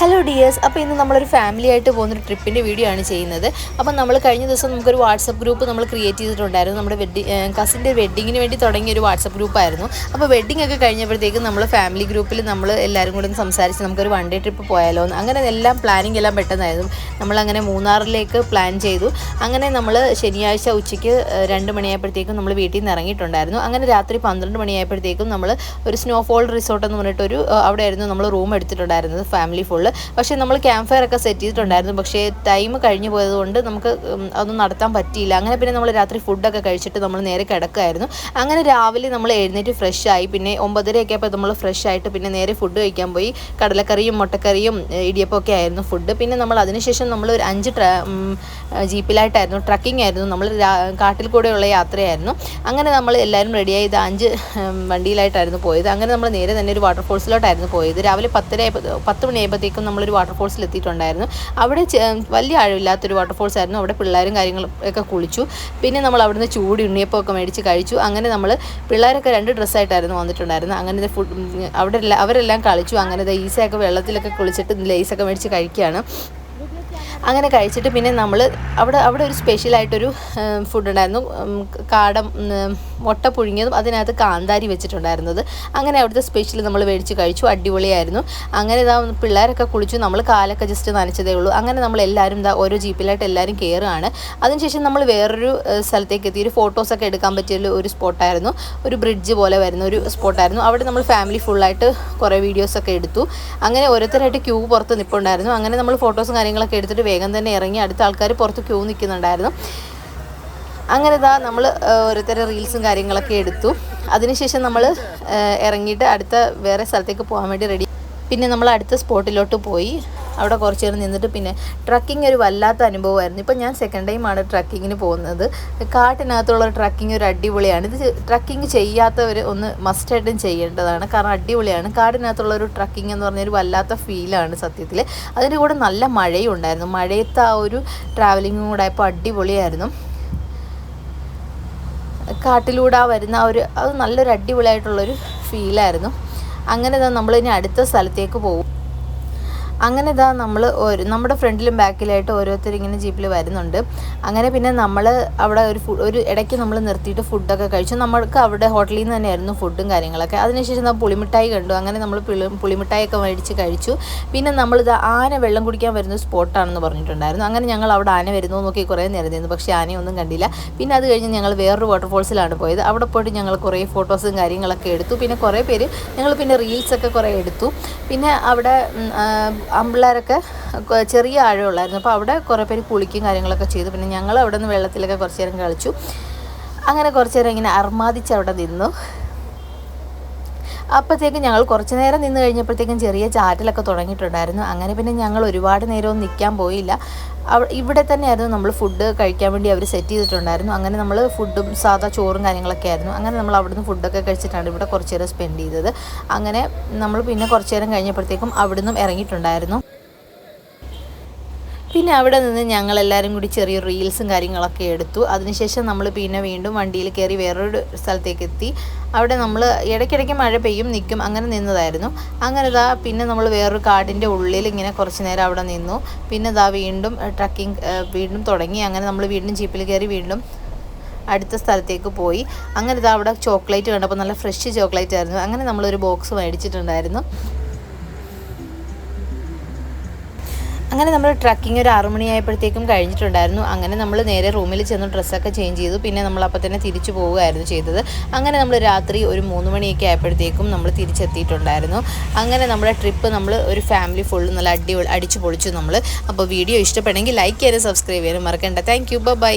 Hello dears അപ്പോൾ ഇന്ന് നമ്മളൊരു ഫാമിലി ആയിട്ട് പോകുന്നൊരു ട്രിപ്പിന്റെ വീഡിയോ ആണ് ചെയ്യുന്നത്. അപ്പോൾ നമ്മൾ കഴിഞ്ഞ ദിവസം നമുക്കൊരു വാട്സപ്പ് ഗ്രൂപ്പ് നമ്മൾ ക്രിയേറ്റ് ചെയ്തിട്ടുണ്ടായിരുന്നു. നമ്മുടെ വെഡ്ഡി കസിന്റെ വെഡ്ഡിങ്ങിന് വേണ്ടി തുടങ്ങിയ ഒരു വാട്സപ്പ് ഗ്രൂപ്പായിരുന്നു അപ്പോൾ വെഡ്ഡിംഗ് ഒക്കെ കഴിഞ്ഞപ്പോഴത്തേക്കും നമ്മൾ ഫാമിലി ഗ്രൂപ്പിൽ നമ്മൾ എല്ലാവരും കൂടി സംസാരിച്ച് നമുക്കൊരു വൺ ഡേ ട്രിപ്പ് പോയാലോ എന്ന്. അങ്ങനെ എല്ലാം പ്ലാനിങ് എല്ലാം പെട്ടെന്നായിരുന്നു. നമ്മളങ്ങനെ മൂന്നാറിലേക്ക് പ്ലാൻ ചെയ്തു. അങ്ങനെ നമ്മൾ ശനിയാഴ്ച ഉച്ചയ്ക്ക് രണ്ട് മണിയായപ്പോഴത്തേക്കും നമ്മൾ വീട്ടിൽ നിന്ന് ഇറങ്ങിയിട്ടുണ്ടായിരുന്നു. അങ്ങനെ രാത്രി പന്ത്രണ്ട് മണിയായപ്പോഴത്തേക്കും നമ്മൾ ഒരു സ്നോഫോൾ റിസോർട്ട് എന്ന് പറഞ്ഞിട്ട് ഒരു അവിടെ ആയിരുന്നു നമ്മൾ റൂം എടുത്തിട്ടുണ്ടായിരുന്നത് ഫാമിലി ഫുള്ള് പക്ഷേ നമ്മൾ ക്യാമ്പ് ഫയർ ഒക്കെ സെറ്റ് ചെയ്തിട്ടുണ്ടായിരുന്നു. പക്ഷേ ടൈം കഴിഞ്ഞു പോയതുകൊണ്ട് നമുക്ക് അതൊന്നും നടത്താൻ പറ്റിയില്ല. അങ്ങനെ പിന്നെ നമ്മൾ രാത്രി ഫുഡൊക്കെ കഴിച്ചിട്ട് നമ്മൾ നേരെ കിടക്കുമായിരുന്നു അങ്ങനെ രാവിലെ നമ്മൾ എഴുന്നേറ്റ് ഫ്രഷ് ആയി. പിന്നെ ഒമ്പതരയൊക്കെ അപ്പോൾ നമ്മൾ ഫ്രഷ് ആയിട്ട് പിന്നെ നേരെ ഫുഡ് കഴിക്കാൻ പോയി. കടലക്കറിയും മുട്ടക്കറിയും ഇടിയപ്പമൊക്കെ ആയിരുന്നു ഫുഡ് പിന്നെ നമ്മൾ അതിനുശേഷം നമ്മൾ ഒരു അഞ്ച് ജീപ്പിലായിട്ടായിരുന്നു. ട്രക്കിംഗ് ആയിരുന്നു. നമ്മൾ കാട്ടിൽ കൂടെയുള്ള യാത്രയായിരുന്നു. അങ്ങനെ നമ്മൾ എല്ലാവരും റെഡിയായി ഇത് അഞ്ച് വണ്ടിയിലായിട്ടായിരുന്നു പോയത്. അങ്ങനെ നമ്മൾ നേരെ തന്നെ ഒരു വാട്ടർഫോൾസിലോട്ടായിരുന്നു പോയത്. രാവിലെ പത്തര പത്ത് മണിയായപ്പോഴത്തേക്കും നമ്മളൊരു വാട്ടർഫോൾസിൽ എത്തിയിട്ടുണ്ടായിരുന്നു അവിടെ വലിയ ആഴമില്ലാത്തൊരു വാട്ടർഫോൾസ് ആയിരുന്നു അവിടെ പിള്ളേരും കാര്യങ്ങളും ഒക്കെ കുളിച്ചു. പിന്നെ നമ്മൾ അവിടുന്ന് ചൂട് ഉണ്ണിയപ്പമൊക്കെ മേടിച്ച് കഴിച്ചു. അങ്ങനെ നമ്മൾ പിള്ളേരൊക്കെ രണ്ട് ഡ്രസ്സായിട്ടായിരുന്നു വന്നിട്ടുണ്ടായിരുന്നു അങ്ങനെ ഫുഡ് അവിടെ അവരെല്ലാം കളിച്ചു. അങ്ങനെ ഈസയൊക്കെ വെള്ളത്തിലൊക്കെ കുളിച്ചിട്ട് ലേസൊക്കെ മേടിച്ച് കഴിക്കുകയാണ്. അങ്ങനെ കഴിച്ചിട്ട് പിന്നെ നമ്മൾ അവിടെ അവിടെ ഒരു സ്പെഷ്യലായിട്ടൊരു ഫുഡ് ഉണ്ടായിരുന്നു. കാടം മുട്ട പുഴുങ്ങിയതും അതിനകത്ത് കാന്താരി വെച്ചിട്ടുണ്ടായിരുന്നത്. അങ്ങനെ അവിടുത്തെ സ്പെഷ്യൽ നമ്മൾ മേടിച്ച് കഴിച്ചു അടിപൊളിയായിരുന്നു. അങ്ങനെ ഇതാ പിള്ളേരൊക്കെ കുളിച്ചു നമ്മൾ കാലൊക്കെ ജസ്റ്റ് നനച്ചതേ ഉള്ളൂ. അങ്ങനെ നമ്മൾ എല്ലാവരും ഇതാ ഓരോ ജീപ്പിലായിട്ട് എല്ലാവരും കയറുകയാണ് അതിനുശേഷം നമ്മൾ വേറൊരു സ്ഥലത്തേക്ക് എത്തി. ഒരു ഫോട്ടോസൊക്കെ എടുക്കാൻ പറ്റിയ ഒരു സ്പോട്ടായിരുന്നു ഒരു ബ്രിഡ്ജ് പോലെ വരുന്ന ഒരു സ്പോട്ടായിരുന്നു അവിടെ നമ്മൾ ഫാമിലി ഫുള്ളായിട്ട് കുറേ വീഡിയോസൊക്കെ എടുത്തു. അങ്ങനെ ഓരോരുത്തരായിട്ട് ക്യൂ പുറത്ത് നിൽപ്പുണ്ടായിരുന്നു അങ്ങനെ നമ്മൾ ഫോട്ടോസും കാര്യങ്ങളൊക്കെ എടുത്തിട്ട് വേഗം തന്നെ ഇറങ്ങി അടുത്ത ആൾക്കാർ പുറത്ത് ക്യൂ നിൽക്കുന്നുണ്ടായിരുന്നു അങ്ങനെ ഇതാ നമ്മൾ ഓരോരുത്തരെ റീൽസും കാര്യങ്ങളൊക്കെ എടുത്തു. അതിനുശേഷം നമ്മൾ ഇറങ്ങിയിട്ട് അടുത്ത വേറെ സ്ഥലത്തേക്ക് പോകാൻ വേണ്ടി റെഡി പിന്നെ നമ്മൾ അടുത്ത സ്പോട്ടിലോട്ട് പോയി. അവിടെ കുറച്ച് നേരം നിന്നിട്ട് പിന്നെ ട്രക്കിംഗ് ഒരു വല്ലാത്ത അനുഭവമായിരുന്നു. ഇപ്പം ഞാൻ സെക്കൻഡ് ടൈമാണ് ട്രക്കിങ്ങിന് പോകുന്നത്. കാട്ടിനകത്തുള്ള ട്രക്കിംഗ് ഒരു അടിപൊളിയാണ്. ഇത് ട്രക്കിംഗ് ചെയ്യാത്തവർ ഒന്ന് മസ്റ്റായിട്ടും ചെയ്യേണ്ടതാണ്. കാരണം അടിപൊളിയാണ്. കാടിനകത്തുള്ള ഒരു ട്രക്കിംഗ് എന്ന് പറഞ്ഞൊരു വല്ലാത്ത ഫീലാണ് സത്യത്തിൽ അതിന്റെ കൂടെ നല്ല മഴയും ഉണ്ടായിരുന്നു മഴയത്ത് ആ ഒരു ട്രാവലിങ്ങും കൂടെ ആയപ്പോൾ അടിപൊളിയായിരുന്നു. കാട്ടിലൂടെ വരുന്ന ഒരു അത് നല്ലൊരു അടിപൊളിയായിട്ടുള്ളൊരു ഫീലായിരുന്നു അങ്ങനെ നമ്മൾ ഇനി അടുത്ത സ്ഥലത്തേക്ക് പോകും. അങ്ങനെ ഇതാ നമ്മൾ ഒരു നമ്മുടെ ഫ്രണ്ടിലും ബാക്കിലായിട്ട് ഓരോരുത്തർ ഇങ്ങനെ ജീപ്പിൽ വരുന്നുണ്ട്. അങ്ങനെ പിന്നെ നമ്മൾ അവിടെ ഒരു ഫുഡ് ഒരു ഇടയ്ക്ക് നമ്മൾ നിർത്തിയിട്ട് ഫുഡൊക്കെ കഴിച്ചു. നമ്മൾക്ക് അവിടെ ഹോട്ടലിൽ നിന്ന് തന്നെയായിരുന്നു ഫുഡും കാര്യങ്ങളൊക്കെ. അതിനുശേഷം നമ്മൾ പുളിമിഠായി കണ്ടു. അങ്ങനെ നമ്മൾ പുളി പുളിമിഠായിയൊക്കെ മേടിച്ച് കഴിച്ചു. പിന്നെ നമ്മളിത് ആന വെള്ളം കുടിക്കാൻ വരുന്ന സ്പോട്ടാണെന്ന് പറഞ്ഞിട്ടുണ്ടായിരുന്നു. അങ്ങനെ ഞങ്ങൾ അവിടെ ആന വരുന്നു നോക്കി കുറേ നേരം നിന്നു. പക്ഷേ ആനയൊന്നും കണ്ടില്ല. പിന്നെ അത് കഴിഞ്ഞ് ഞങ്ങൾ വേറൊരു വാട്ടർഫോൾസിലാണ് പോയത്. അവിടെ പോയിട്ട് ഞങ്ങൾ കുറേ ഫോട്ടോസും കാര്യങ്ങളൊക്കെ എടുത്തു. പിന്നെ കുറേ പേര് ഞങ്ങൾ പിന്നെ റീൽസൊക്കെ കുറേ എടുത്തു. പിന്നെ അവിടെ ഉം, ആ, ആമ്പിള്ളേരൊക്കെ കൊ- ചെറിയ ആഴമുള്ളായിരുന്നു. അപ്പോൾ അവിടെ കുറേ പേര് കുളിക്കും കാര്യങ്ങളൊക്കെ ചെയ്തു. പിന്നെ ഞങ്ങൾ അവിടെ നിന്ന് വെള്ളത്തിലൊക്കെ കുറച്ച് നേരം കളിച്ചു. അങ്ങനെ കുറച്ച് നേരം ഇങ്ങനെ അർമാദിച്ച് അവിടെ നിന്നു. അപ്പോഴത്തേക്കും ഞങ്ങൾ കുറച്ച് നേരം നിന്ന് കഴിഞ്ഞപ്പോഴത്തേക്കും ചെറിയ ചാറ്റലൊക്കെ തുടങ്ങിയിട്ടുണ്ടായിരുന്നു. അങ്ങനെ പിന്നെ ഞങ്ങൾ ഒരുപാട് നേരമൊന്നും നിൽക്കാൻ പോയില്ല. ഇവിടെ തന്നെയായിരുന്നു നമ്മൾ ഫുഡ് കഴിക്കാൻ വേണ്ടി അവർ സെറ്റ് ചെയ്തിട്ടുണ്ടായിരുന്നു. അങ്ങനെ നമ്മൾ ഫുഡും സാധാ ചോറും കാര്യങ്ങളൊക്കെ ആയിരുന്നു. അങ്ങനെ നമ്മൾ അവിടുന്ന് ഫുഡൊക്കെ കഴിച്ചിട്ടാണ് ഇവിടെ കുറച്ച് നേരം സ്പെൻഡ് ചെയ്തത്. അങ്ങനെ നമ്മൾ പിന്നെ കുറച്ച് നേരം കഴിഞ്ഞപ്പോഴത്തേക്കും അവിടുന്ന് ഇറങ്ങിയിട്ടുണ്ടായിരുന്നു. പിന്നെ അവിടെ നിന്ന് ഞങ്ങൾ എല്ലാവരും കൂടി ചെറിയ റീൽസും കാര്യങ്ങളൊക്കെ എടുത്തു. അതിനുശേഷം നമ്മൾ പിന്നെ വീണ്ടും വണ്ടിയിൽ കയറി വേറൊരു സ്ഥലത്തേക്ക് എത്തി അവിടെ നമ്മൾ ഇടയ്ക്കിടയ്ക്ക് മഴ പെയ്യും നിൽക്കും അങ്ങനെ നിന്നതായിരുന്നു. അങ്ങനെ ഇതാ പിന്നെ നമ്മൾ വേറൊരു കാടിന്റെ ഉള്ളിൽ ഇങ്ങനെ കുറച്ച് നേരം അവിടെ നിന്നു. പിന്നെ ഇതാ വീണ്ടും ട്രക്കിംഗ് വീണ്ടും തുടങ്ങി. അങ്ങനെ നമ്മൾ വീണ്ടും ജീപ്പിൽ കയറി വീണ്ടും അടുത്ത സ്ഥലത്തേക്ക് പോയി. അങ്ങനെ ഇതാ അവിടെ ചോക്ലേറ്റ് കണ്ടപ്പോൾ നല്ല ഫ്രഷ് ചോക്ലേറ്റ് ആയിരുന്നു അങ്ങനെ നമ്മളൊരു ബോക്സ് മേടിച്ചിട്ടുണ്ടായിരുന്നു. അങ്ങനെ നമ്മൾ ട്രക്കിംഗ് ഒരു ആറു മണിയായപ്പോഴത്തേക്കും കഴിഞ്ഞിട്ടുണ്ടായിരുന്നു. അങ്ങനെ നമ്മൾ നേരെ റൂമിൽ ചെന്ന് ഡ്രസ്സൊക്കെ ചേഞ്ച് ചെയ്തു. പിന്നെ നമ്മൾ അപ്പോൾ തന്നെ തിരിച്ചു പോവുകയായിരുന്നു ചെയ്തത്. അങ്ങനെ നമ്മൾ രാത്രി ഒരു മൂന്ന് മണിയൊക്കെ ആയപ്പോഴത്തേക്കും നമ്മൾ തിരിച്ചെത്തിയിട്ടുണ്ടായിരുന്നു. അങ്ങനെ നമ്മുടെ ട്രിപ്പ് നമ്മൾ ഒരു ഫാമിലി ഫുൾ നല്ല അടി അടിച്ചു പൊളിച്ചു നമ്മൾ. അപ്പോൾ വീഡിയോ ഇഷ്ടപ്പെടുമെങ്കിൽ ലൈക്ക് ചെയ്യാനും സബ്സ്ക്രൈബ് ചെയ്യാനും മറക്കണ്ട. Thank you by